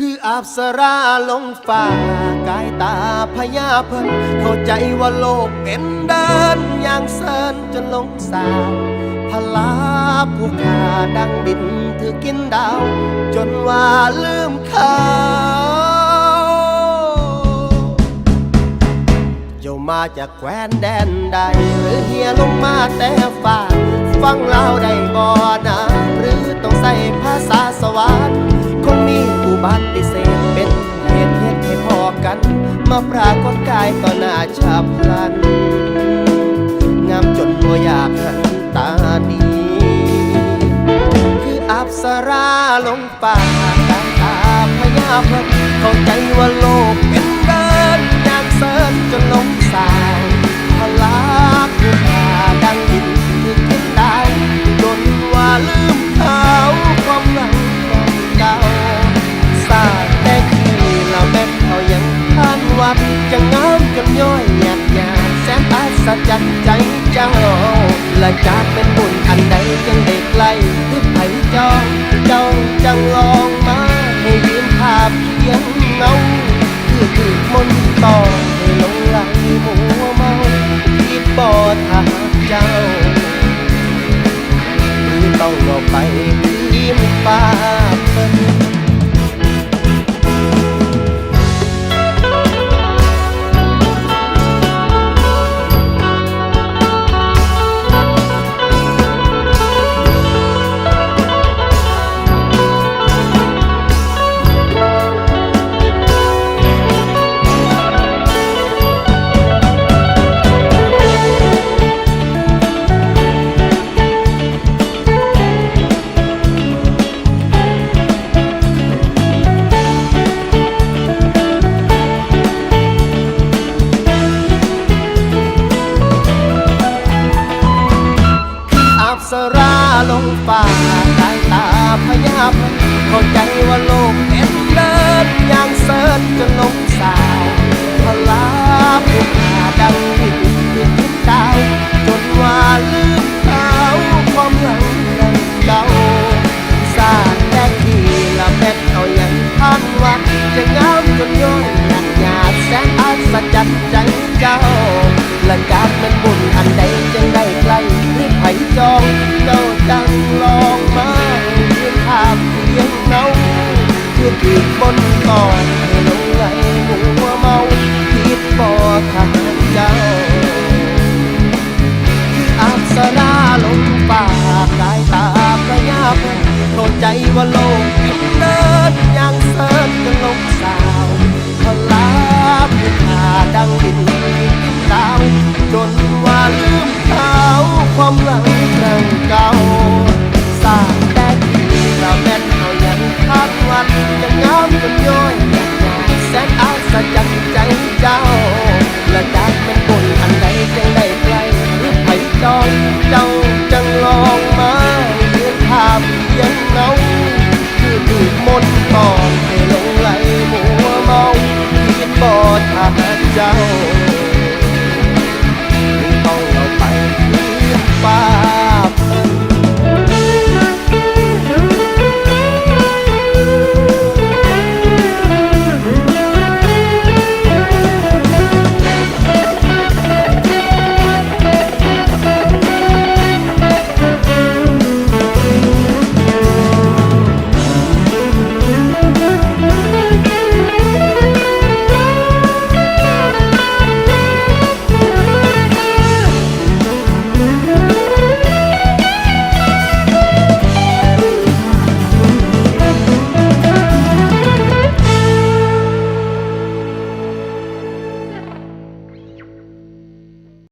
คืออาบสราลงฟ้ากายตาพญาเพิ่นเข้าใจว่าโลกเป็นเดินอย่างเซินจนลงสาวพลาผู้ขาดังดินถือกินดาว จนว่าลืมเขาเจ้ามาจากแคว้นแดนใด หรือเฮียลงมาแต่ฟ้าฟังเล่าได้บ่นะหรือต้องใส่ภาษาสวรรค์ อุบัติเสธเป็นเหตุเหตุให้พอกัน มาปรากฏกายต่อหน้าชาพลัน งามจนบ่อยากหันตาดีคืออับสราลงป่าตาตาพญาเพิ่นเข้าใจว่าโลก น้อยหยาดหยาดแสนอัศจรรย์ใจเจ้าและจากเป็นบุญอันใดจึงได้ใกล้คือไผ่จองเจ้าจังลองมาให้ยืมภาพเพียงเงาคือถือมนต์ต่อ ลงป่าสายตาพญาเพิ่นเข้าใจว่าโลกเป็นเดินอย่างเซินจนลงสาวพลาผู้ขาดังดินขึ้นดาวจนว่าลืมเขาความหลังยังเก่าสาดแต่ทีละเม็ดเอาอยังทันวัดจะงามจนย้อยหยัดหยาดแสนอัศจรรย์ใจเจ้า บน down.